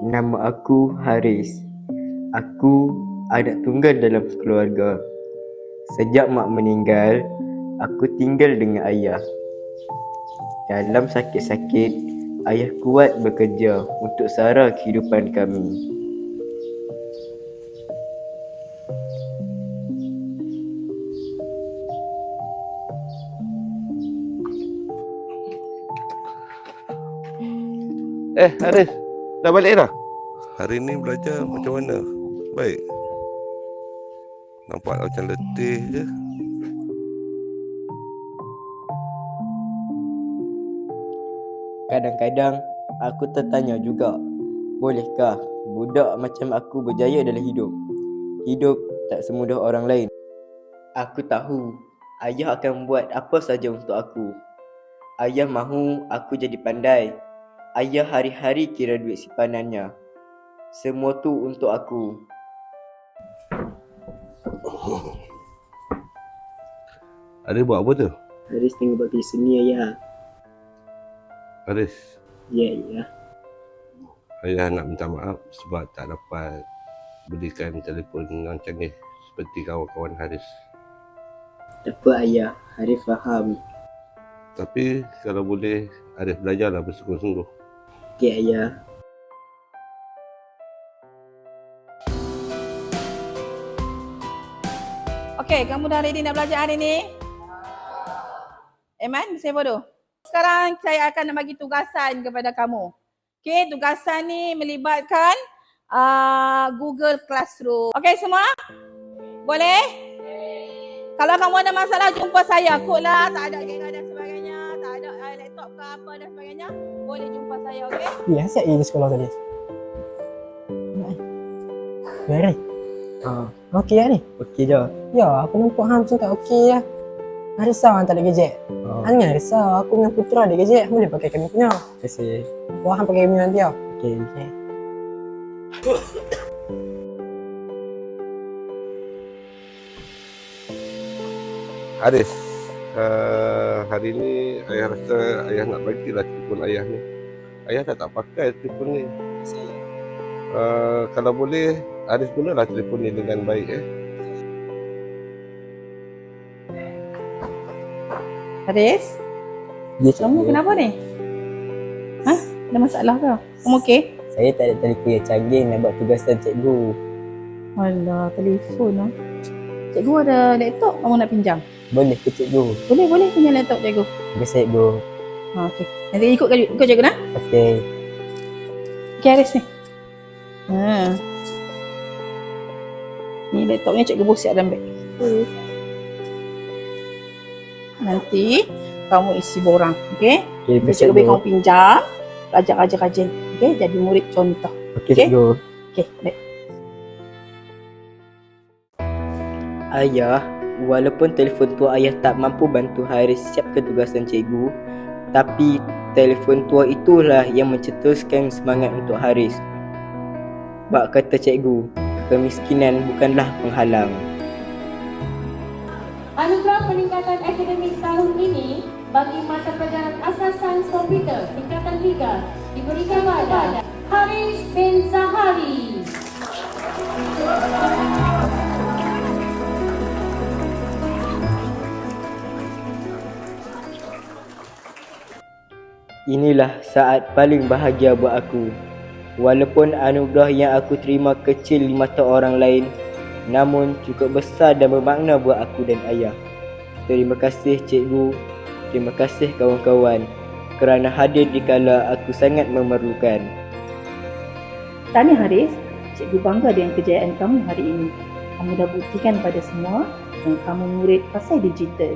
Nama aku Haris. Aku anak tunggal dalam keluarga. Sejak mak meninggal, aku tinggal dengan ayah. Dalam sakit-sakit, ayah kuat bekerja untuk sara kehidupan kami. Eh, Haris. Dah balik dah? Hari ni belajar macam mana? Baik. Nampak macam letih je. Kadang-kadang aku tertanya juga, bolehkah budak macam aku berjaya dalam hidup? Hidup tak semudah orang lain. Aku tahu ayah akan buat apa saja untuk aku. Ayah mahu aku jadi pandai. Ayah hari-hari kira duit simpanannya. Semua tu untuk aku. Haris buat apa tu? Haris tengok bagi seni ayah. Haris, Ya, ya. ayah nak minta maaf sebab tak dapat belikan telefon yang canggih seperti kawan-kawan Haris. Tak apa ayah, Haris faham. Tapi kalau boleh, Haris belajarlah bersungguh-sungguh. Okey ayah. Okey, kamu dah ready nak belajar hari ni? Eman, saya bodoh. Sekarang saya akan bagi tugasan kepada kamu. Okey, tugasan ni melibatkan uh, Google Classroom. Okey semua? Boleh? Kalau kamu ada masalah jumpa saya. Kod lah, tak ada laptop ke apa dan sebagainya, boleh jumpa saya, okey? Ya, siap pergi sekolah tadi. Very. Ah, Okey lah ni. okey dah. Ya, aku nampak hang macam tak okey lah. Hang risau hang tak ada gadget. Ah, Hang jangan risau, aku punya putra ada gadget. Boleh pakai kami punya. kasih. Wah, hang pakai kami nanti tau. Okey. Okay. Haris, uh, hari ni ayah rasa ayah nak bagilah telefon ayah ni. Ayah dah tak pakai telefon ni. Uh, kalau boleh, Haris gunalah telefon ni dengan baik eh. Haris, Ya, kamu kenapa ni? Ha? Ada masalah ke? Kamu okey? Saya tak ada telefon yang canggih nak buat tugasan cikgu. Alah, telefon lah. Cikgu ada laptop, kamu nak pinjam? Boleh ke cikgu? Boleh, boleh pinjam laptop cikgu. Kasih cikgu. Ha, okey. Nanti ikut ikut, ikut cikgu nak? Okey. Okey, Haris ni. Ha. Ni laptopnya cikgu bos siap dalam beg. Nanti kamu isi borang, okey? Okey, kasih cikgu bagi cikgu. kamu pinjam, belajar rajin-rajin. Okey, jadi murid contoh. Okey, okey? cikgu. Okey, baik. Ayah, walaupun telefon tua ayah tak mampu bantu Haris siapkan tugasan cikgu, tapi telefon tua itulah yang mencetuskan semangat untuk Haris. Bak kata cikgu, kemiskinan bukanlah penghalang. Anugerah peningkatan akademik tahun ini bagi mata pelajaran asas sains komputer tingkatan 3 diberikan kepada Haris bin Zahari. Inilah saat paling bahagia buat aku. Walaupun anugerah yang aku terima kecil di mata orang lain, namun cukup besar dan bermakna buat aku dan ayah. Terima kasih cikgu, terima kasih kawan-kawan kerana hadir di kala aku sangat memerlukan. Tahniah Haris, cikgu bangga dengan kejayaan kamu hari ini. Kamu dah buktikan pada semua yang kamu murid pasal digital.